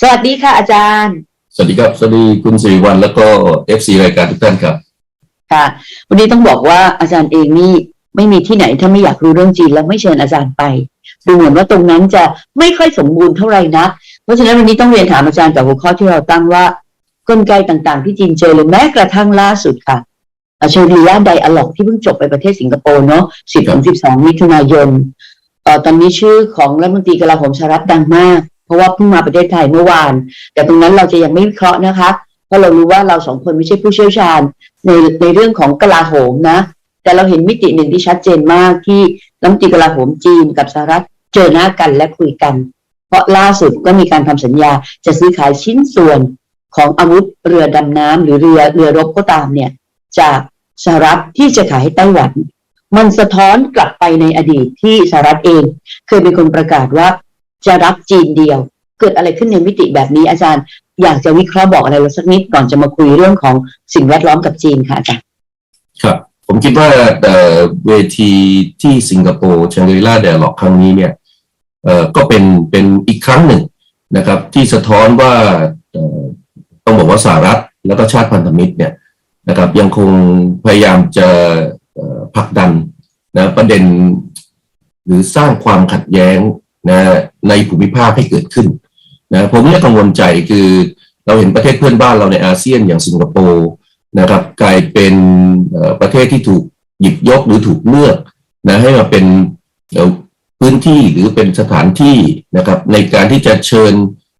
สวัสดีค่ะอาจารย์ สวัสดีครับ สวัสดีคุณสิริวัลแล้วก็เอฟซีรายการทุกท่านครับ ค่ะ วันนี้ต้องบอกว่าอาจารย์เองนี่ไม่มีที่ไหนถ้าไม่อยากรู้เรื่องจีนแล้วไม่เชิญอาจารย์ไป ดูเหมือนว่าตรงนั้นจะไม่ค่อยสมบูรณ์เท่าไหร่นะเพราะฉะนั้นวันนี้ต้องเรียนถามอาจารย์จากหัวข้อที่เราตั้งว่ากลไกต่างๆ ที่จีนเจอหรือแม้กระทั่งล่าสุดค่ะเชอรียาไดอะล็อกที่เพิ่งจบไปประเทศสิงคโปร์เนาะ10ถึง12มิถุนายนเอ่อตอนนี้ชื่อของรัฐมนตรีกลาโหมสหรัฐดังมากเพ ราะว่าเพิ่งมาประเทศไทยเมื่อวาน แต่ตรงนั้นเราจะยังไม่วิเคราะห์นะคะ เพราะเรารู้ว่าเราสองคนไม่ใช่ผู้เชี่ยวชาญในในเรื่องของกลาโหมนะ แต่เราเห็นมิติหนึ่งที่ชัดเจนมากที่รัฐมนตรีกลาโหมจีนกับสหรัฐเจอหน้ากันและคุยกัน เพราะล่าสุดก็มีการทำสัญญาจะซื้อขายชิ้นส่วนของอาวุธเรือดำน้ำหรือเรือเรือรบก็ตามเนี่ยจากสหรัฐที่จะขายให้ไต้หวัน มันสะท้อนกลับไปในอดีตที่สหรัฐเอง เคยเป็นคนประกาศว่า จะรับจีนเดียว เกิดอะไรขึ้นในมิติแบบนี้อาจารย์ อยากจะวิเคราะห์บอกอะไรเราสักนิดก่อนจะมาคุยเรื่องของสิ่งแวดล้อมกับจีนค่ะอาจารย์ครับ ผมคิดว่าเวทีที่สิงคโปร์ชังกรีลาเดล็อกครั้งนี้เนี่ยก็เป็นเป็นอีกครั้งหนึ่งนะครับ ที่สะท้อนว่าต้องบอกว่าสหรัฐแล้วก็ชาติพันธมิตรเนี่ยนะครับยังคงพยายามจะผลักดันนะประเด็น หรือสร้างความขัดแย้ง นะในภูมิภาคให้เกิดขึ้นนะผมเนี่ยกังวลใจคือเราเห็นประเทศเพื่อนบ้านเราในอาเซียนอย่างสิงคโปร์นะครับกลายเป็นประเทศที่ถูกหยิบยกหรือถูกเลือกนะให้มาเป็นพื้นที่หรือเป็นสถานที่นะครับ ในการที่จะเชิญ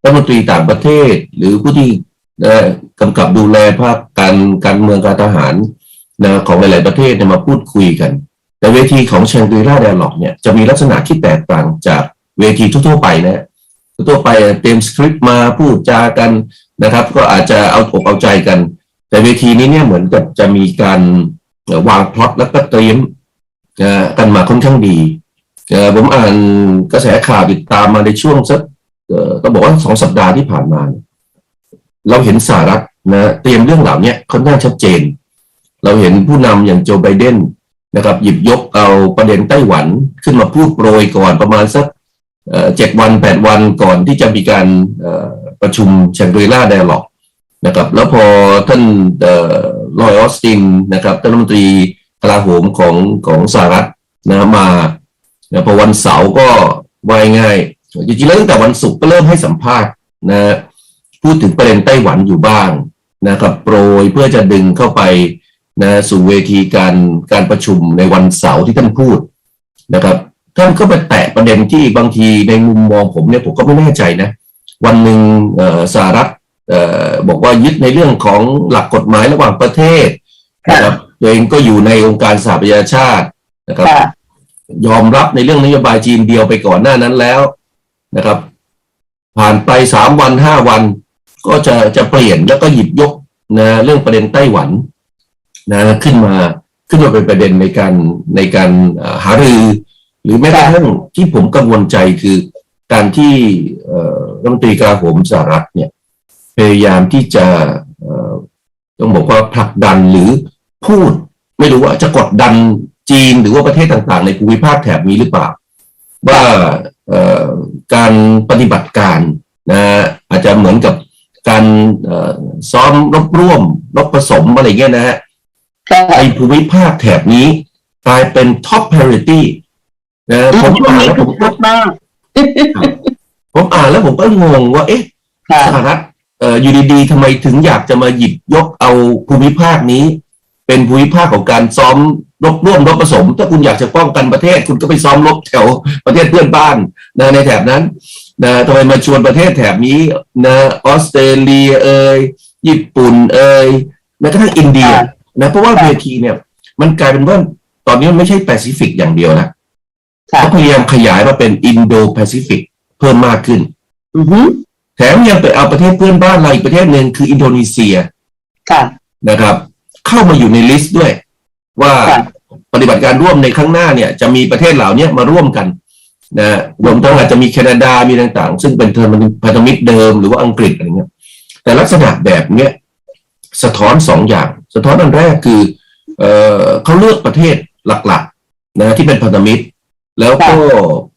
รัฐมนตรีต่างประเทศ หรือผู้ที่กำกับดูแลภาคการการเมืองการทหารนะของหลาย ๆ ประเทศมาพูดคุยกัน แต่เวทีของ s h a n g r i l a Dialogue เนี่ยจะมีลักษณะที่แตกต่างจาก เวทีทั่วๆไปนะทั่วๆไปเตรียมสคริปต์มาพูดจากันนะครับ ก็อาจจะเอาอกเอาใจกัน แต่เวทีนี้เนี่ยเหมือนกับจะมีการวางพล็อตแล้วก็เตรียมกันมาค่อนข้างดีเอ่อผมอ่านกระแสข่าวติดตามมาในช่วงสักเอ่อต้องบอกว่าสองสัปดาห์ที่ผ่านมาเนี่ยเราเห็นสหรัฐนะเตรียมเรื่องเหล่านี้ค่อนข้างชัดเจน เราเห็นผู้นำอย่างโจไบเดนนะครับ หยิบยกเอาประเด็นไต้หวันขึ้นมาพูดโปรยก่อนประมาณสัก เจ็ดวันแปดวันก่อนที่จะมีการประชุมแชงกรีลาไดอะล็อกนะครับแล้วพอท่านลอยออสตินนะครับท่านรัฐมนตรีกลาโหมของของสหรัฐนะมาพอวันเสาร์ก็ว่ายง่ายจริงๆแล้วตั้งแต่วันศุกร์ก็เริ่มให้สัมภาษณ์นะพูดถึงประเด็นไต้หวันอยู่บ้างนะครับโปรยเพื่อจะดึงเข้าไปนะสู่เวทีการการประชุมในวันเสาร์ที่ท่านพูดนะครับ ท่านก็ไปแตะประเด็นที่บางทีในมุมมองผมเนี่ยผมก็ไม่แน่ใจนะ วันหนึ่งเอ่อสหรัฐเอ่อบอกว่ายึดในเรื่องของหลักกฎหมายระหว่างประเทศนะครับตัวเองก็อยู่ในองค์การสหประชาชาตินะครับค่ะยอมรับในเรื่องนโยบายจีนเดียวไปก่อนหน้านั้นแล้วนะครับ ผ่านไปสามวันห้าวัน ก็จะจะเปลี่ยนแล้วก็หยิบยกนะเรื่องประเด็นไต้หวันนะขึ้นมาขึ้นมาเป็นประเด็นในการในการเอ่อหารือ หรือแม้กระทั่งที่ผมกังวลใจคือการที่เอ่อรัฐมนตรีกลาโหมสหรัฐเนี่ยพยายามที่จะเอ่อต้องบอกว่าผลักดันหรือพูด ไม่รู้ว่าจะกดดันจีนหรือว่าประเทศต่างๆ ในภูมิภาคแถบนี้หรือเปล่า ว่าเอ่อการปฏิบัติการนะอาจจะเหมือนกับการเอ่อซ้อมรบร่วมรบผสมอะไรเงี้ยนะฮะค่ะในภูมิภาคแถบนี้กลายเป็น top priority นะผมช่วงอ่านนี้แล้วผถูมกพูดมากผมอ่านแล้วผมก็งงว่า เอ๊ะค่ะสหรัฐเอ่ออยู่ดีๆทำไมถึงอยากจะมาหยิบยกเอาภูมิภาคนี้ เป็นภูมิภาคของการซ้อมรบร่วมรบผสม ถ้าคุณอยากจะป้องกันประเทศ คุณก็ไปซ้อมรบแถวประเทศเพื่อนบ้านนะในแถบนั้นนะทำไมมาชวนประเทศแถบนี้นะออสเตรเลียเอ่ยญี่ปุ่นเอ่ยแม้กระทั่งอินเดียค่ะนะเพราะว่าเวทีเนี่ย มันกลายเป็นว่าตอนนี้มันไม่ใช่แปซิฟิกอย่างเดียวนะค่ะ เขาพยายามขยายมาเป็นอินโดแปซิฟิกเพิ่มมากขึ้นอือฮึแถมยังไปเอาประเทศเพื่อนบ้านเราอีกประเทศหนึ่งคืออินโดนีเซียค่ะนะครับ เข้ามาอยู่ในลิสต์ด้วย ว่าค่ะปฏิบัติการร่วมในข้างหน้าเนี่ย จะมีประเทศเหล่านี้มาร่วมกันนะรวมทั้งอาจจะมีแคนาดามีต่างๆ ซึ่งเป็นเทอร์พันธมิตรเดิมหรือว่าอังกฤษอะไรเงี้ย แต่ลักษณะแบบเนี้ยสะท้อนสองอย่าง สะท้อนอันแรกคือ เออเขาเลือกประเทศหลักๆนะที่เป็นพันธมิตร แล้วก็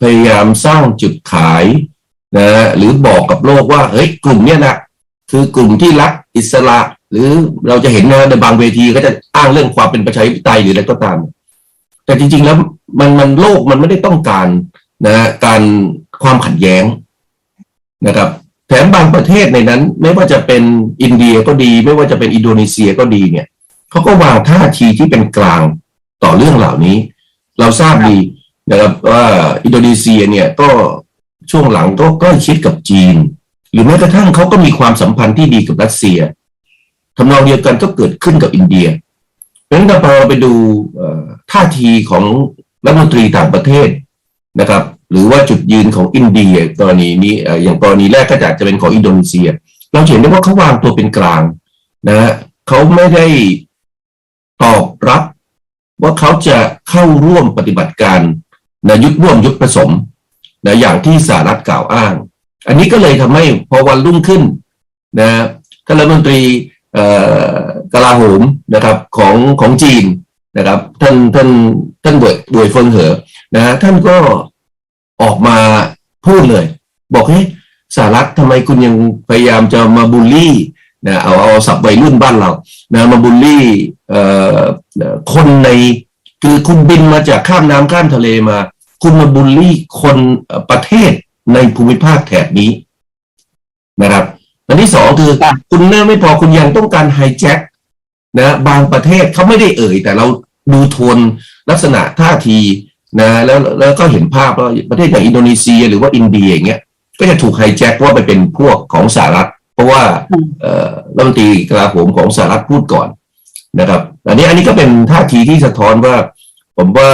พยายามสร้างจุดขายนะหรือบอกกับโลกว่าเฮ้ยกลุ่มเนี้ยนะคือกลุ่มที่รักอิสระ หรือเราจะเห็นนะในบางเวทีก็จะอ้างเรื่องความเป็นประชาธิปไตยหรืออะไรก็ตาม แต่จริง ๆ แล้วมันมันโลกมันไม่ได้ต้องการนะการความขัดแย้งนะครับ แถมบางประเทศในนั้น ไม่ว่าจะเป็นอินเดียก็ดี ไม่ว่าจะเป็นอินโดนีเซียก็ดีเนี่ยเขาก็วางท่าทีที่เป็นกลางต่อเรื่องเหล่านี้ เราทราบดี นะครับว่าอินโดนีเซียเนี่ยก็ช่วงหลังก็ใกล้ชิดกับจีน หรือแม้กระทั่งเขาก็มีความสัมพันธ์ที่ดีกับรัสเซียทำนองเดียวกันก็เกิดขึ้นกับอินเดียเพราะฉะนั้นพอเราไปดูท่าทีของรัฐมนตรีต่างประเทศนะครับ หรือว่าจุดยืนของอินเดียกรณีนี้อ่อย่างกรณีแรกก็อาจจะเป็นของอินโดนีเซีย เราเห็นได้ว่าเขาวางตัวเป็นกลางนะฮะเขาไม่ได้ตอบรับ ว่าเขาจะเข้าร่วมปฏิบัติการ นะยุทธร่วมยุทธผสมนะอย่างที่สหรัฐกล่าวอ้าง อันนี้ก็เลยทำให้พอวันรุ่งขึ้นนะท่านรัฐมนตรีเอ่อกลาโหมนะครับของของจีนนะครับ ท่านท่านท่านบวยบวยเฟิงเหอนะฮะท่านก็ออกมาพูดเลย บอกเฮ้ยสหรัฐทำไมคุณยังพยายามจะมาบูลลี่นะเอาเอาสับวัยรุ่นบ้านเรานะมาบูลลี่เอ่อคนในคือคุณบินมาจากข้ามน้ำข้ามทะเลมา คุณมาบูลลี่คนเอ่อประเทศในภูมิภาคแถบนี้นะครับอันที่สองคือค่ะคุณเนื่อไม่พอคุณยังต้องการไฮแจ็คนะบางประเทศเขาไม่ได้เอ่ย แต่เราดูโทนลักษณะท่าทีนะแล้วแล้วก็เห็นภาพว่าประเทศอย่างอินโดนีเซีย หรือว่าอินเดียอย่างเงี้ยก็จะถูกไฮแจ็คว่าไปเป็นพวกของสหรัฐ เพราะว่าอืมเอ่อรัฐมนตรีกลาโหมของสหรัฐพูดก่อนนะครับ อันนี้อันนี้ก็เป็นท่าทีที่สะท้อนว่า ผมว่า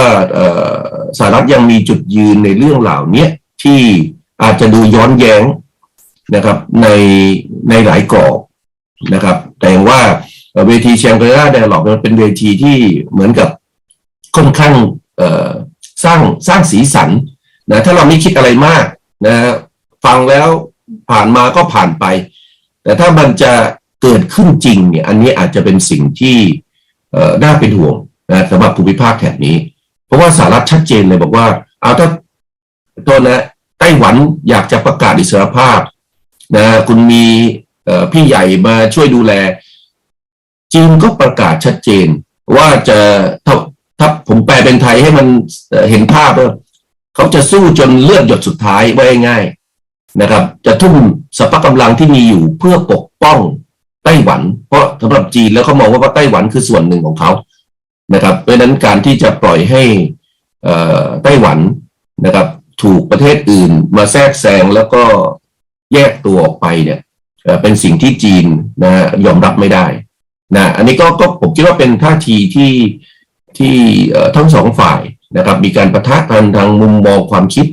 สหรัฐยังมีจุดยืนในเรื่องเหล่านี้ที่อาจจะดูย้อนแย้งนะครับในในหลายกรอบนะครับ แต่ว่าเอ่อเวทีแชงกรีลาไดอะล็อกมันเป็นเวทีที่เหมือนกับค่อนข้างสร้างสร้างสีสันนะถ้าเราไม่คิดอะไรมากนะฟังแล้วผ่านมาก็ผ่านไป แต่ถ้ามันจะเกิดขึ้นจริงเนี่ยอันนี้อาจจะเป็นสิ่งที่น่าเป็นห่วง นะสำหรับภูมิภาคแถบนี้ เพราะว่าสหรัฐชัดเจนเลยบอกว่าเอาถ้าโทษนะไต้หวันอยากจะประกาศอิสรภาพนะคุณมีพี่ใหญ่มาช่วยดูแล จีนก็ประกาศชัดเจน ว่าจะถ้าถ้าผมแปลเป็นไทยให้มันเห็นภาพว่าเขาจะสู้จนเลือดหยดสุดท้ายไว้ง่ายนะครับ จะทุ่มสรรพกำลังที่มีอยู่เพื่อปกป้องไต้หวัน เพราะสำหรับจีนแล้วเขามองว่าไต้หวันคือส่วนหนึ่งของเขา นะครับ เพราะฉะนั้นการที่จะปล่อยให้เอ่อไต้หวันนะครับ ถูกประเทศอื่นมาแทรกแซงแล้วก็แยกตัวออกไปเนี่ยเอ่อเป็นสิ่งที่จีนนะฮะยอมรับไม่ได้นะอันนี้ก็ก็ผมคิดว่าเป็นท่าทีที่ที่เอ่อทั้งสองฝ่ายนะครับ มีการประทะกันทางมุมมองความคิด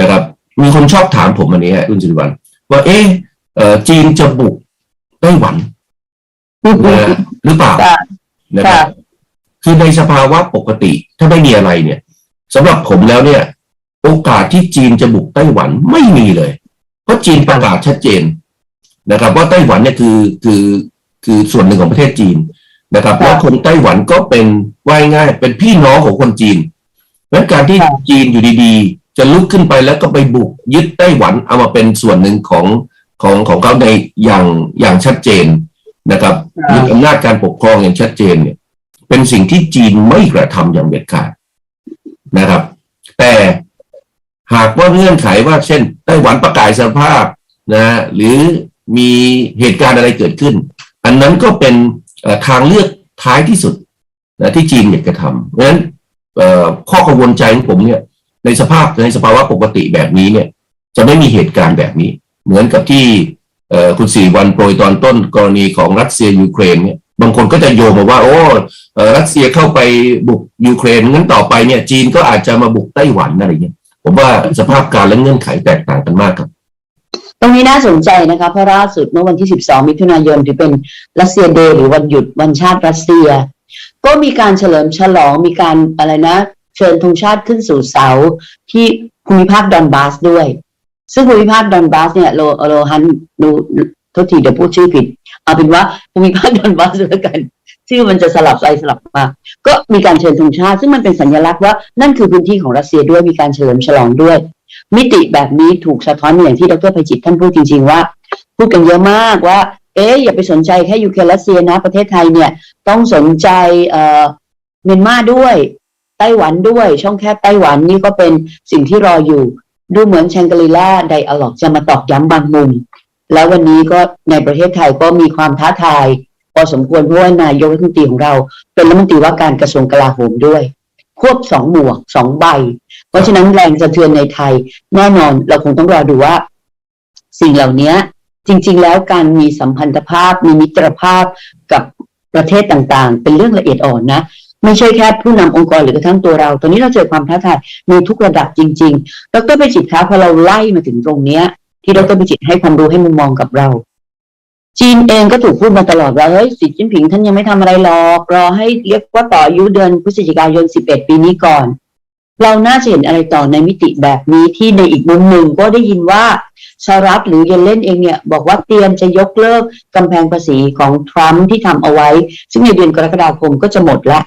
นะครับ มีคนชอบถามผมอันนี้ฮะคุณสิริวัลว่าเอ๊ะเอ่อจีนจะบุกไต้หวันนะฮะหรือเปล่าค่ะนะครับ คือในสภาวะปกติถ้าไม่มีอะไรเนี่ยสำหรับผมแล้วเนี่ย โอกาสที่จีนจะบุกไต้หวันไม่มีเลย เพราะจีนประกาศชัดเจนนะครับว่าไต้หวันเนี่ยคือคือคือส่วนหนึ่งของประเทศจีนนะครับครับแล้วคนไต้หวันก็เป็นว่ายง่าย เป็นพี่น้องของคนจีนเพราะฉะนั้นการที่ครับจีนอยู่ดีๆ จะลุกขึ้นไปแล้วก็ไปบุกยึดไต้หวันเอามาเป็นส่วนหนึ่งของของของเขาในอย่างอย่างชัดเจนนะครับครับยึดอำนาจการปกครองอย่างชัดเจนเนี่ย เป็นสิ่งที่จีนไม่กระทำอย่างเด็ดขาดนะครับ แต่หากว่าเงื่อนไขว่าเช่นไต้หวันประกาศสภาพนะฮะหรือมีเหตุการณ์อะไรเกิดขึ้น อันนั้นก็เป็นทางเลือกท้ายที่สุดนะที่จีนอยากจะทำเพราะฉะนั้นข้อกังวลใจของผมเนี่ยในสภาพในสภาวะปกติแบบนี้เนี่ย จะไม่มีเหตุการณ์แบบนี้ เหมือนกับที่คุณสี่วันโปรยตอนต้นกรณีของรัสเซียยูเครนเนี่ย บางคนก็จะโยงมาว่า โอ้อรัสเซียเข้าไปบุกยูเครนงั้นต่อไปเนี่ยจีนก็อาจจะมาบุกไต้หวันอะไรเงี้ยผมว่าสภาพการและเงื่อนไขแตกต่างกันมากครับ ตรงนี้น่าสนใจนะคะเพราะล่าสุดเมื่อวันที่ 12 มิถุนายนถือเป็นรัสเซียเดย์หรือวันหยุดวันชาติรัสเซีย ก็มีการเฉลิมฉลองมีการอะไรนะ เชิญธงชาติขึ้นสู่เสาที่ภูมิภาคดอนบาสด้วย ซึ่งภูมิภาคดอนบาสเนี่ยโลโลฮันดู โทษทีเดี๋ยวพูดชื่อผิดเอาเป็นว่าภูมิภาคดอนบาสแล้วกัน ชื่อมันจะสลับไปสลับมา ก็มีการเชิญธงชาติ ซึ่งมันเป็นสัญลักษณ์ว่านั่นคือพื้นที่ของรัสเซียด้วยมีการเฉลิมฉลองด้วย มิติแบบนี้ถูกสะท้อนอย่างที่ดรไพจิตรท่านพูดจริง ๆ ว่า พูดกันเยอะมากว่า เอ๊ะอย่าไปสนใจแค่ยูเครนรัสเซียนะประเทศไทยเนี่ย ต้องสนใจเอ่อเมียนมาด้วยไต้หวันด้วย ช่องแคบไต้หวันนี่ก็เป็นสิ่งที่รออยู่ ดูเหมือนแชงกรีล่าไดอะล็อกจะมาตอกย้ำบางมุม แล้ววันนี้ก็ในประเทศไทยก็มีความท้าทายพอสมควรเพราะว่านายกรัฐมนตรีของเรา เป็นรัฐมนตรีว่าการกระทรวงกลาโหมด้วย ควบสองหมวกสองใบ เพราะฉะนั้นแรงสะเทือนในไทย แน่นอนเราคงต้องรอดูว่า สิ่งเหล่านี้จริง ๆ แล้วการมีสัมพันธภาพมีมิตรภาพกับประเทศต่างๆ เป็นเรื่องละเอียดอ่อนนะไม่ใช่แค่ผู้นำองค์กรหรือกระทั่งตัวเรา ตอนนี้เราเจอความท้าทายในทุกระดับจริง ๆ ดรไปจิตคะพอเราไล่มาถึงตรงเนี้ย ที่ดรไปจิตให้ความรู้ให้มุมมองกับเรา จีนเองก็ถูกพูดมาตลอดว่าเฮ้ยสีจิ้นผิงท่านยังไม่ทำอะไรหรอกรอให้เรียกว่าต่ออายุเดือนพฤศจิกายน 11 ปีนี้ก่อน เราน่าจะเห็นอะไรต่อในมิติแบบนี้ที่ในอีกมุมหนึ่งก็ได้ยินว่าสหรัฐหรือเยนเล่นเองเนี่ย บอกว่าเตรียมจะยกเลิกกำแพงภาษีของทรัมป์ที่ทำเอาไว้ ซึ่งในเดือนกรกฎาคมก็จะหมดละ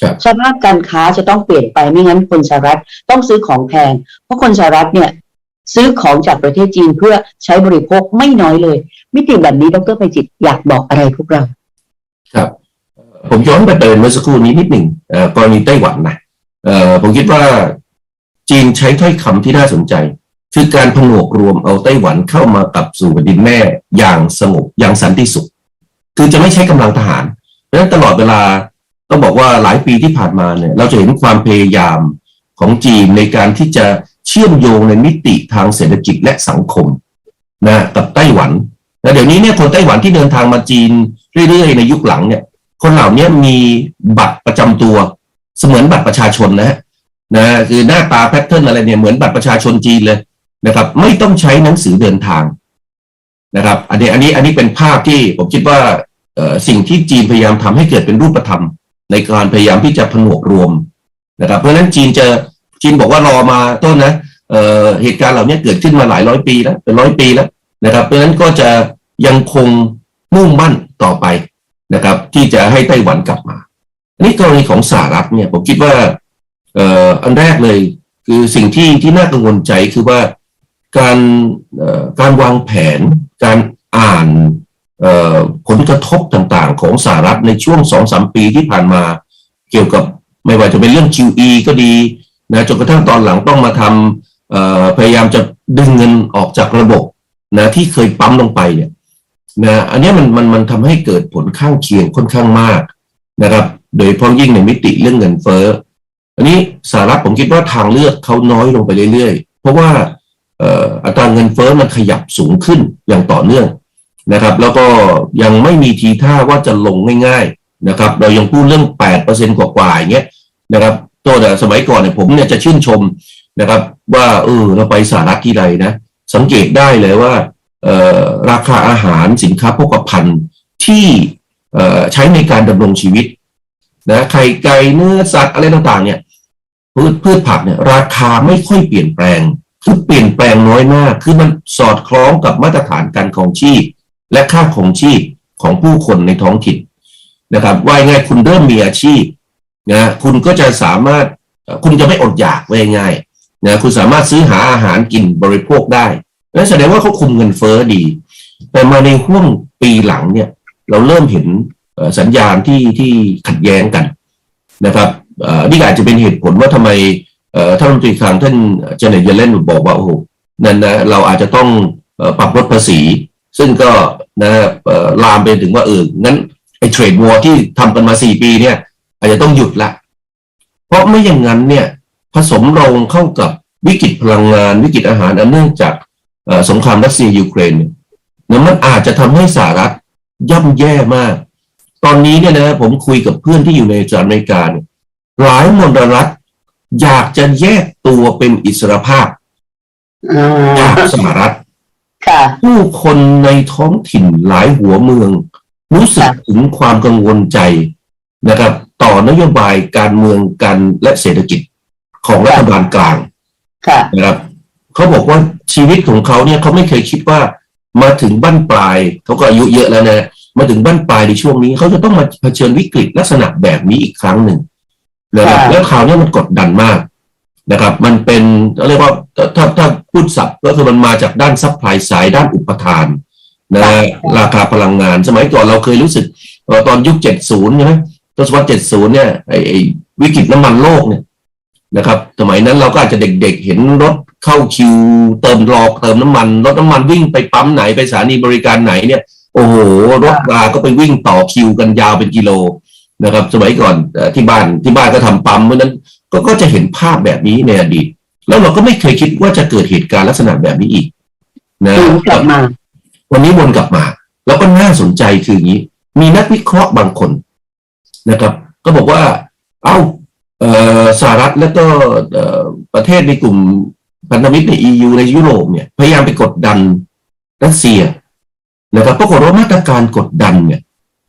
ครับสภาพการค้าจะต้องเปลี่ยนไปไม่งั้นคนสหรัฐต้องซื้อของแพง เพราะคนสหรัฐเนี่ย ซื้อของจากประเทศจีนเพื่อใช้บริโภคไม่น้อยเลย มิติแบบนี้ดรไปจิตอยากบอกอะไรพวกเรา ครับ ผมย้อนไปเดินเมื่อสักครู่นี้นิดหนึ่งก่อกรณีไต้หวันนะเอ่อผมคิดว่าจีนใช้ถ้อยคำที่น่าสนใจ คือการผนวกรวมเอาไต้หวันเข้ามากับสู่แผ่นดินแม่อย่างสงบอย่างสันติสุข คือจะไม่ใช้กำลังทหารเพราะฉะนั้นตลอดเวลาต้องบอกว่าหลายปีที่ผ่านมาเนี่ย เราจะเห็นความพยายามของจีนในการที่จะ เชื่อมโยงในมิติทางเศรษฐกิจและสังคมนะกับไต้หวันแล้วเดี๋ยวนี้เนี่ยคนไต้หวันที่เดินทางมาจีนเรื่อยๆในยุคหลังเนี่ย คนเหล่านี้มีบัตรประจำตัวเสมือนบัตรประชาชนนะฮะนะคือหน้าตาแพทเทิร์นอะไรเนี่ยเหมือนบัตรประชาชนจีนเลยนะครับ ไม่ต้องใช้หนังสือเดินทางนะครับ อันนี้อันนี้อันนี้เป็นภาพที่ผมคิดว่าสิ่งที่จีนพยายามทำให้เกิดเป็นรูปธรรม ในการพยายามที่จะผนวกรวมนะครับ เพราะฉะนั้นจีนจะ จีนบอกว่ารอมาต้นนะเอ่อเหตุการณ์เหล่านี้เกิดขึ้นมาหลายร้อยปีแล้วเป็นร้อยปีแล้วนะครับเพราะฉะนั้นก็จะยังคงมุ่งมั่นต่อไปนะครับ ที่จะให้ไต้หวันกลับมาอันนี้กรณีของสหรัฐเนี่ยผมคิดว่าเอ่ออันแรกเลยคือสิ่งที่ที่น่ากังวลใจคือว่าการเอ่อการวางแผน การอ่านเอ่อผลกระทบต่างๆ ของสหรัฐในช่วงสองสามปีที่ผ่านมา เกี่ยวกับไม่ว่าจะเป็นเรื่อง QE ก็ดี นะจนกระทั่งตอนหลังต้องมาทำพยายามจะดึงเงินออกจากระบบนะที่เคยปั๊มลงไปเนี่ยนะอันนี้มันมันมันทำให้เกิดผลข้างเคียงค่อนข้างมากนะครับ โดยเฉพาะยิ่งในมิติเรื่องเงินเฟ้ออันนี้สหรัฐผมคิดว่าทางเลือกเขาน้อยลงไปเรื่อยๆ เพราะว่าอัตราเงินเฟ้อมันขยับสูงขึ้นอย่างต่อเนื่องนะครับ แล้วก็ยังไม่มีทีท่าว่าจะลงง่าย ๆนะครับ เรายังพูดเรื่อง8%กว่าๆอย่างเงี้ยนะครับ ตัวแต่สมัยก่อนเนี่ยผมเนี่ยจะชื่นชมนะครับ ว่าเออเราไปสหรัฐที่ใดนะ สังเกตได้เลยว่าออราคาอาหารสินค้าโภคภัณฑ์ที่ใช้ในการดำรงชีวิตนะไข่ไก่เนื้อสัตว์อะไรต่างๆเนี่ยพืชพืชผักเนี่ยราคาไม่ค่อยเปลี่ยนแปลง คือเปลี่ยนแปลงน้อยมาก คือมันสอดคล้องกับมาตรฐานการของชีพ และค่าของชีพของผู้คนในท้องถิ่นนะครับว่าง่ายคุณเริ่มมีอาชีพ นะคุณก็จะสามารถคุณจะไม่อดอยากว่ง่ายนะคุณสามารถซื้อหาอาหารกินบริโภคได้นั่นแสดงว่าเขาคุมเงินเฟ้อดี แต่มาในห่วงปีหลังเนี่ย เราเริ่มเห็นสัญญาณที่ที่ขัดแย้งกันนะครับนี่อาจจะเป็นเหตุผลว่าทำไมท่านรัฐมนตรีคลังท่านเจเนตเยเลนบอกว่าโอ้โหนั่นนะเราอาจจะต้องปรับลดภาษี ซึ่งก็นะลามไปถึงว่าเอองั้นไอ้เทรดวอร์ที่ทำกันมาสี่ปีเนี่ย อาจจะต้องหยุดละ เพราะไม่อย่างนั้นเนี่ย ผสมลงเข้ากับวิกฤตพลังงาน วิกฤตอาหารอันเนื่องจากเอ่อสงครามรัสเซียยูเครนเนี่ยนะมันอาจจะทำให้สหรัฐย่ำแย่มาก ตอนนี้เนี่ยนะผมคุยกับเพื่อนที่อยู่ในสหรัฐอเมริกาเนี่ยหลายมลรัฐอยากจะแยกตัวเป็นอิสรภาพอ่าจากสหรัฐค่ะผู้คนในท้องถิ่นหลายหัวเมือง รู้สึกถึงความกังวลใจ นะครับ ต่อนโยบายการเมืองการและเศรษฐกิจของรัฐบาลกลางค่ะนะครับเขาบอกว่าชีวิตของเขาเนี่ยเขาไม่เคยคิดว่ามาถึงบั้นปลายเขาก็อายุเยอะแล้วนะ มาถึงบั้นปลายในช่วงนี้เขาจะต้องมาเผชิญวิกฤตลักษณะแบบนี้อีกครั้งหนึ่งนะครับค่ะแล้วข่าวเนี้มันกดดันมากนะครับ มันเป็นเรียกว่าถ้าถ้าพูดศัพท์ก็คือมันมาจากด้านซัพพลายสายด้านอุปทานนะราคาพลังงานสมัยก่อนเราเคยรู้สึกเอ่อตอนยุค70ใช่ไหม ทศวรรษ70เนี่ยไอ้ไอ้วิกฤตน้ำมันโลกเนี่ยนะครับ สมัยนั้นเราก็อาจจะเด็กๆ เห็นรถเข้าคิว เติมรอเติมน้ำมัน รถน้ำมันวิ่งไปปั๊มไหนไปสถานีบริการไหนเนี่ย โอ้โห รถราก็ไปวิ่งต่อคิวกันยาวเป็นกิโลนะครับ สมัยก่อนเอ่อที่บ้านที่บ้านก็ทำปั๊มเพราะฉะนั้นก็ก็จะเห็นภาพแบบนี้ในอดีต แล้วเราก็ไม่เคยคิดว่าจะเกิดเหตุการณ์ลักษณะแบบนี้อีก นะถึงกลับมา วันนี้วนกลับมา แล้วก็น่าสนใจคืออย่างนี้ มีนักวิเคราะห์บางคน นะครับ ก็บอกว่า เอ้าสหรัฐแล้วก็ประเทศในกลุ่มพันธมิตรใน EU ในยุโรปเนี่ยพยายามไปกดดันรัสเซียนะครับปรากฏว่ามาตรการกดดันเนี่ย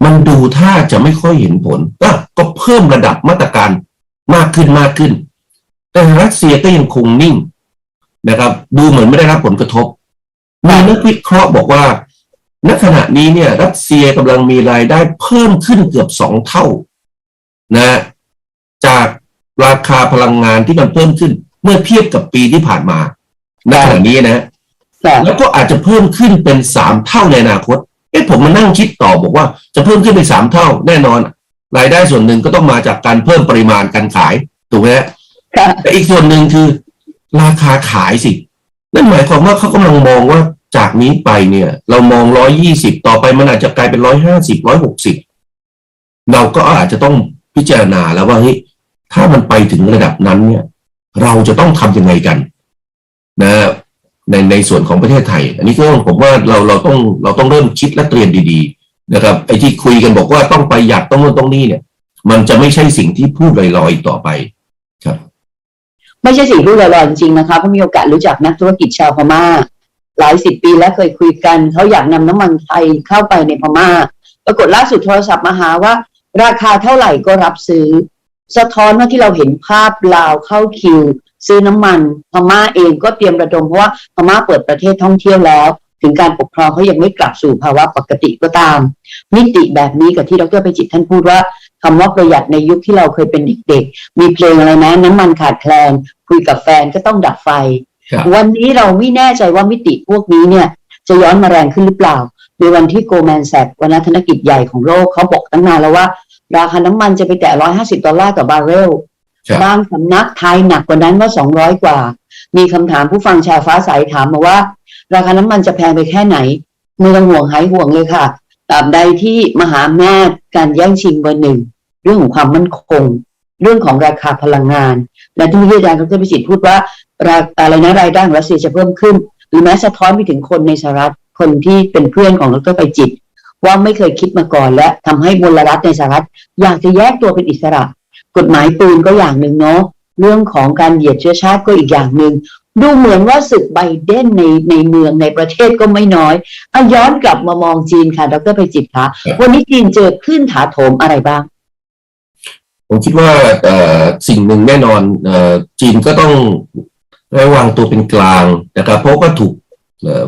มันดูท่าจะไม่ค่อยเห็นผล ก็ก็เพิ่มระดับมาตรการมากขึ้นมากขึ้น แต่รัสเซียก็ยังคงนิ่งนะครับ ดูเหมือนไม่ได้รับผลกระทบมีนักวิเคราะห์บอกว่า ณขณะนี้เนี่ยรัสเซียกำลังมีรายได้เพิ่มขึ้นเกือบสองเท่านะจากราคาพลังงานที่มันเพิ่มขึ้น เมื่อเทียบกับปีที่ผ่านมาณขณะนี้นะแต่แล้วก็อาจจะเพิ่มขึ้นเป็นสามเท่าในอนาคตเอ๊ะผมมานั่งคิดต่อบอกว่าจะเพิ่มขึ้นเป็นสามเท่า แน่นอน รายได้ส่วนหนึ่งก็ต้องมาจากการเพิ่มปริมาณการขายถูกไหมฮะค่ะแต่อีกส่วนหนึ่งคือ ราคาขายสินั่นหมายความว่าเขากำลังมองว่า จากนี้ไปเนี่ย เรามองร้อยยี่สิบต่อไปมันอาจจะกลายเป็นร้อยห้าสิบร้อยหกสิบเราก็อาจจะต้องพิจารณาแล้วว่าเฮ้ยถ้ามันไปถึงระดับนั้นเนี่ย เราจะต้องทำยังไงกันนะในในส่วนของประเทศไทย อันนี้ก็ผมว่าเราเราต้องเราต้องเริ่มคิดและเตรียมดีๆ นะครับไอ้ที่คุยกันบอกว่าต้องประหยัดต้องโน่นต้องนี่เนี่ย มันจะไม่ใช่สิ่งที่พูดลอยๆต่อไปครับ ไม่ใช่สิ่งที่ลอยๆจริงๆนะคะเพราะมีโอกาสรู้จักนักธุรกิจชาวพม่า หลายสิบปีแล้วเคยคุยกันเขาอยากนำน้ำมันไทยเข้าไปในพม่า ปรากฏล่าสุดโทรศัพท์มาหาว่า ราคาเท่าไหร่ก็รับซื้อ สะท้อนว่าที่เราเห็นภาพลาวเข้าคิว ซื้อน้ำมันพม่าเองก็เตรียมระดมเพราะว่าพม่าเปิดประเทศท่องเที่ยวแล้ว ถึงการปกครองเขายังไม่กลับสู่ภาวะปกติก็ตาม มิติแบบนี้กับที่ดรไปจิตท่านพูดว่าคำว่าประหยัดในยุคที่เราเคยเป็นเด็กๆ มีเพลงอะไรนะน้ำมันขาดแคลน คุยกับแฟนก็ต้องดับไฟ วันนี้เราไม่แน่ใจว่ามิติพวกนี้เนี่ย จะย้อนมาแรงขึ้นหรือเปล่า ในวันที่โกลแมนแซกวันนักธนกิจใหญ่ของโลกเขาบอกตั้งนานแล้วว่า ราคาน้ำมันจะไปแตะ150ดอลลาร์ต่อบาร์เรลครับบางสำนักทายหนักกว่านั้นว่า200กว่า มีคำถามผู้ฟังชาวฟ้าใสถามมาว่า ราคาน้ำมันจะแพงไปแค่ไหนไม่ต้องห่วงหายห่วงเลยค่ะตราบใดที่มหาอำนาจการแย่งชิงเบอร์หนึ่งเรื่องของความมั่นคง เรื่องของราคาพลังงานและที่ที่อาจารย์ดรพิสิทธิ์พูดว่าอะไรนะรายได้ของรัสเซียจะเพิ่มขึ้น หรือแม้สะท้อนไปถึงคนในสหรัฐคนที่เป็นเพื่อนของดรไปจิต ว่าไม่เคยคิดมาก่อน และทำให้มลรัฐในสหรัฐอยากจะแยกตัวเป็นอิสระ กฎหมายปืนก็อย่างหนึ่งเนาะเรื่องของการเหยียดเชื้อชาติก็อีกอย่างหนึ่งดูเหมือนว่าศึกไบเดนในในเมืองในประเทศก็ไม่น้อยอย้อนกลับมามองจีนค่ะดรไปจิตคะวันนี้จีนเจอคลื่นถาโถมอะไรบ้าง ผมคิดว่าสิ่งหนึ่งแน่นอนอจีนก็ต้องระวางตัวเป็นกลางนะครับ เพราะก็ถูก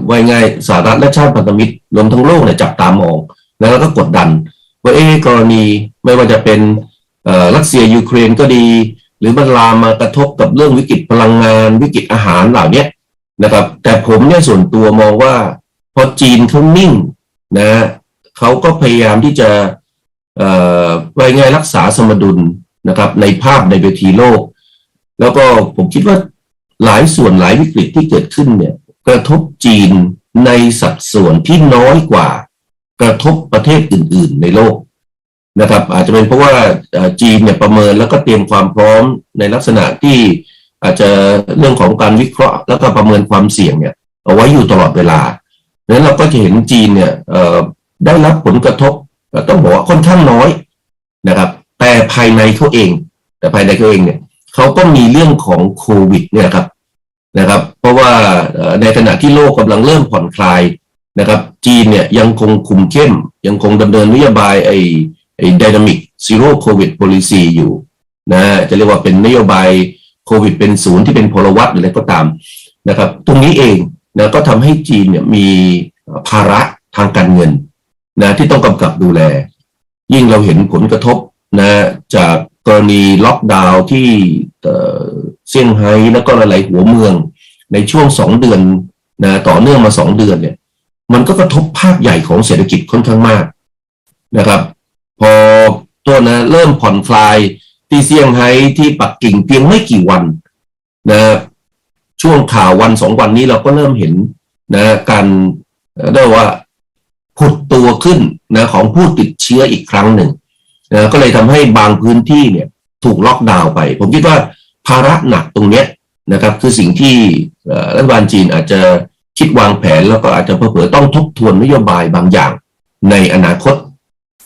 ว่าง่ายสหรัฐและชาติพันธมิตรรวมทั้งโลกเนี่ยจับตามอง แล้วก็กดดัน ว่าเอ๊กรณีไม่ว่าจะเป็นรัสเซียยูเครนก็ดี หรือมันลามมากระทบกับเรื่องวิกฤตพลังงาน วิกฤตอาหารเหล่านี้นะครับ แต่ผมเนี่ยส่วนตัวมองว่าพอจีนเขานิ่งนะเขาก็พยายามที่จะ ไว้ไงายรักษาสมดุลนะครับ ในภาพในเวทีโลก แล้วก็ผมคิดว่าหลายส่วนหลายวิกฤตที่เกิดขึ้นเนี่ย กระทบจีนในสัดส่วนที่น้อยกว่า กระทบประเทศอื่น ๆ ในโลกนะครับ อาจจะเป็นเพราะว่าจีนเนี่ยประเมินแล้วก็เตรียมความพร้อมในลักษณะที่อาจจะเรื่องของการวิเคราะห์ แล้วก็ประเมินความเสี่ยงเนี่ยเอาไว้อยู่ตลอดเวลาดังนั้นเราก็จะเห็นจีนเนี่ยได้รับผลกระทบ ต้องบอกว่าค่อนข้างน้อยนะครับ แต่ภายในเขาเอง แต่ภายในเขาเองเนี่ยเขาก็มีเรื่องของโควิดเนี่ยครับนะครับ เพราะว่าในขณะที่โลกกำลังเริ่มผ่อนคลายนะครับ จีนเนี่ยยังคงคุมเข้ม ยังคงดำเนินนโยบายไอ้ไอ้ dynamic zero covid policy อยู่นะจะเรียกว่าเป็นนโยบายโควิดเป็นศูนย์ที่เป็นพลวัตหรืออะไรก็ตามนะครับ ตรงนี้เองนะก็ทำให้จีนเนี่ยมีภาระทางการเงิน นะที่ต้องกำกับดูแล ยิ่งเราเห็นผลกระทบนะจากกรณีล็อกดาวน์ที่เซี่ยงไฮ้แล้วก็หลายๆหัวเมือง ในช่วงสองเดือนนะต่อเนื่องมาสองเดือนเนี่ย มันก็กระทบภาคใหญ่ของเศรษฐกิจค่อนข้างมากนะครับ พอตัวนะเริ่มผ่อนคลายที่เซี่ยงไฮ้ที่ปักกิ่งเพียงไม่กี่วันนะช่วงข่าววันสองวันนี้เราก็เริ่มเห็นนะการเรียกว่า ขึ้นนะของผู้ติดเชื้ออีกครั้งหนึ่งนะก็เลยทำให้บางพื้นที่เนี่ยถูกล็อกดาวน์ไป ผมคิดว่าภาระหนักตรงเนี้ยนะครับ คือสิ่งที่รัฐบาลจีนอาจจะคิดวางแผนแล้วก็อาจจะเผลอต้องทบทวนนโยบายบางอย่างในอนาคต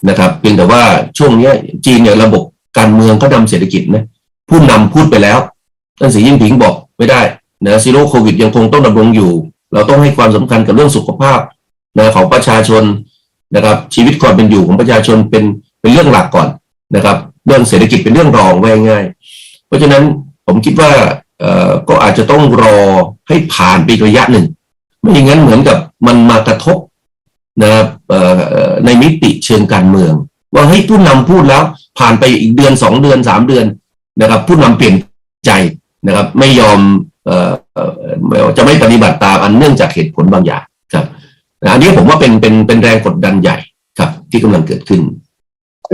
นะครับเพียงแต่ว่าช่วงเนี้ยจีนเนี่ยระบบการเมืองก็นำเศรษฐกิจนะผู้นำพูดไปแล้วท่านสีจิ้นผิงบอกไม่ได้นะซีโร่โควิดยังคงต้องดำรงอยู่ เราต้องให้ความสำคัญกับเรื่องสุขภาพนะของประชาชน นะครับ ชีวิตความเป็นอยู่ของประชาชนเป็นเป็นเรื่องหลักก่อนนะครับ เรื่องเศรษฐกิจเป็นเรื่องรองไว้ง่าย เพราะฉะนั้นผมคิดว่าก็อาจจะต้องรอให้ผ่านไปอีกระยะหนึ่ง ไม่อย่างนั้นเหมือนกับมันมากระทบนะครับในมิติเชิงการเมือง ว่าให้ยผู้นำพูดแล้วผ่านไปอีกเดือนสองเดือนสามเดือนนะครับ ผู้นำเปลี่ยนใจนะครับ ไม่ยอมออจะไม่ปฏิบัติตามอันเนื่องจากเหตุผลบางอย่างครับ อันนี้ผมว่าเป็นเป็นเป็นแรงกดดันใหญ่ครับ ที่กำลังเกิดขึ้น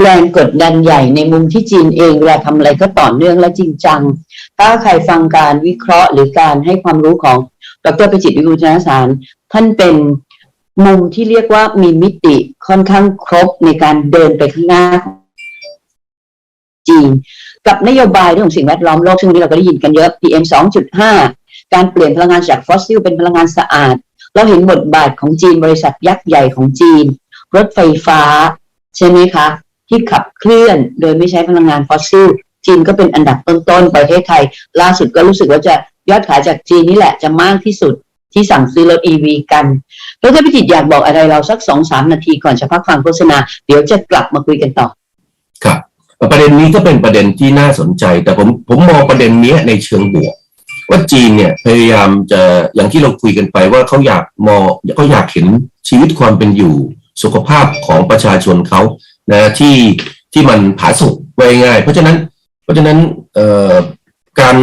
แรงกดดันใหญ่ในมุมที่จีนเองเวลาทำอะไรก็ต่อเนื่องและจริงจัง ถ้าใครฟังการวิเคราะห์หรือการให้ความรู้ของดรประจิตรวิบูลชนสาร ท่านเป็นมุมที่เรียกว่ามีมิติค่อนข้างครบในการเดินไปข้างหน้าจีนกับนโยบายเรื่องของสิ่งแวดล้อมโลกซึ่งวันนี้เราก็ได้ยินกันเยอะ PM 2.5 การเปลี่ยนพลังงานจากฟอสซิลเป็นพลังงานสะอาด เราเห็นบทบาทของจีนบริษัทยักษ์ใหญ่ของจีน รถไฟฟ้า ใช่ไหมคะ ที่ขับเคลื่อนโดยไม่ใช้พลังงานฟอสซิลจีนก็เป็นอันดับต้นๆประเทศไทย ล่าสุดก็รู้สึกว่าจะยอดขายจากจีนนี่แหละจะมากที่สุดที่สั่งซื้อรถ EV กันแล้วถ้าพิจิตอยากบอกอะไรเราสักสองสามนาทีก่อนจะพักฟังโฆษณา เดี๋ยวจะกลับมาคุยกันต่อ ครับ ประเด็นนี้ก็เป็นประเด็นที่น่าสนใจ แต่ผมผมมองประเด็นนี้ในเชิงบวก ว่าจีนเนี่ยพยายามจะอย่างที่เราคุยกันไปว่าเขาอยากมองเขาอยากเห็นชีวิตความเป็นอยู่ สุขภาพของประชาชนเขานะที่ที่มันผาสุกไว้ง่าย เพราะฉะนั้น เพราะฉะนั้นการ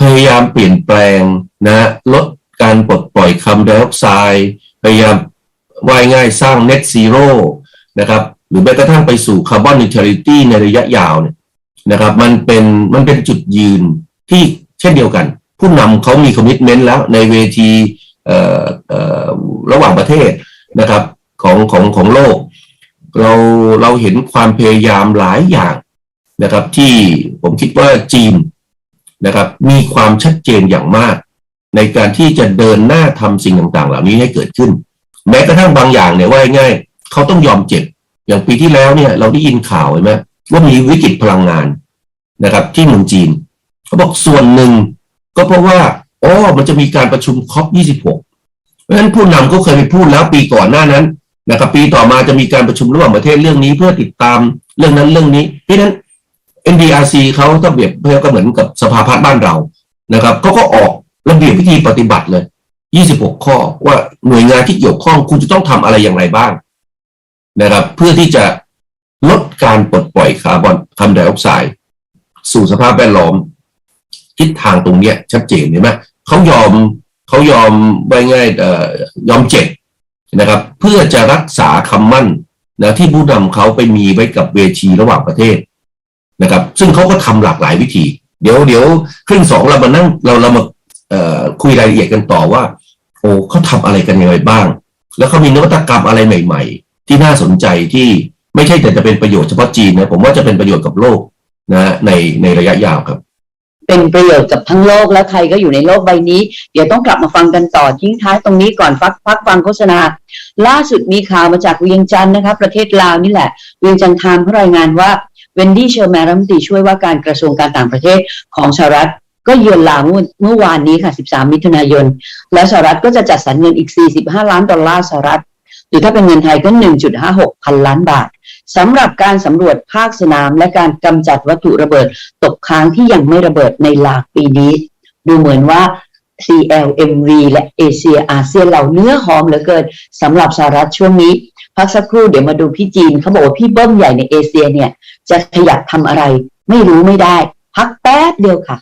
พยายามเปลี่ยนแปลงนะลดการปลดปล่อยคาร์บอนไดออกไซด์พยายามว่ายง่ายสร้าง net zero นะครับหรือแม้กระทั่งไปสู่คาร์บอนนิวทรัลิตี้ในระยะยาวเนี่ยนะครับมันเป็นมันเป็นจุดยืน ที่เช่นเดียวกัน ผู้นำเขามีคอมมิชเมนต์แล้วในเวทีระหว่างประเทศนะครับของของของโลก เราเราเห็นความพยายามหลายอย่างนะครับ ที่ผมคิดว่าจีนนะครับ มีความชัดเจนอย่างมาก ในการที่จะเดินหน้าทำสิ่งต่างๆ เหล่านี้ให้เกิดขึ้น แม้กระทั่งบางอย่างเนี่ยว่าง่ายเขาต้องยอมเจ็บ อย่างปีที่แล้วเนี่ย เราได้ยินข่าวเห็นไหมว่ามีวิกฤตพลังงานนะครับ ที่เมืองจีน เขาบอกส่วนหนึ่งก็เพราะว่าอ๋อมันจะมีการประชุมคอป26 เพราะฉะนั้นผู้นำก็เคยไปพูดแล้วปีก่อนหน้านั้นนะครับปีต่อมาจะมีการประชุมระหว่างประเทศเรื่องนี้เพื่อติดตามเรื่องนั้นเรื่องนี้ เพราะฉะนั้น NDRC เขาถ้าเปรียบเทียบก็เหมือนกับสภาพัฒน์บ้านเรานะครับเขาก็ออกระเบียบวิธีปฏิบัติเลย 26 ข้อว่าหน่วยงานที่เกี่ยวข้องคุณจะต้องทำอะไรอย่างไรบ้างนะครับ เพื่อที่จะลดการปลดปล่อยคาร์บอนคาร์บอนไดออกไซด์สู่สภาพแวดล้อม ทิศทางตรงเนี้ยชัดเจนเห็นไหมเขายอมเขายอมไว้ง่ายเอ่อยอมเจ็บนะครับ เพื่อจะรักษาคำมั่นนะที่ผู้นำเขาไปมีไว้กับเวทีระหว่างประเทศนะครับ ซึ่งเขาก็ทำหลากหลายวิธี เดี๋ยวเดี๋ยวครึ่งสองเรามานั่งเราเรามาเอ่อคุยรายละเอียดกันต่อว่า โอ้เขาทำอะไรกันยังไงบ้าง แล้วเขามีนวัตกรรมอะไรใหม่ ๆ ที่น่าสนใจที่ไม่ใช่แต่จะเป็นประโยชน์เฉพาะจีนนะผมว่าจะเป็นประโยชน์กับโลกนะในในระยะยาวครับ เป็นประโยชน์กับทั้งโลกและไทยก็อยู่ในโลกใบนี้ เดี๋ยวต้องกลับมาฟังกันต่อทิ้งท้ายตรงนี้ก่อนฟักพักฟังโฆษณา ล่าสุดมีข่าวมาจากเวียงจันทร์นะคะ ประเทศลาวนี่แหละ เวียงจันทร์ไทม์เขารายงานว่าเวนดี้เชอร์แมนรัฐมนตรีช่วยว่าการกระทรวงการต่างประเทศของสหรัฐก็เยือนลาวเมื่อวานนี้ค่ะ 13 มิถุนายน และสหรัฐก็จะจัดสรรเงินอีก 45 ล้านดอลลาร์สหรัฐ หรือถ้าเป็นเงินไทยก็ 1.56 พันล้านบาท สำหรับการสำรวจภาคสนามและการกำจัดวัตถุระเบิดตกค้างที่ยังไม่ระเบิดในลาวปีนี้ ดูเหมือนว่า CLMV และเอเชียอาเซียนเราเนื้อหอมเหลือเกินสำหรับสหรัฐช่วงนี้ พักสักครู่เดี๋ยวมาดูพี่จีนเขาบอกว่าพี่เบิ้มใหญ่ในเอเชียเนี่ย จะขยับทำอะไร ไม่รู้ไม่ได้ พักแป๊บเดียวค่ะ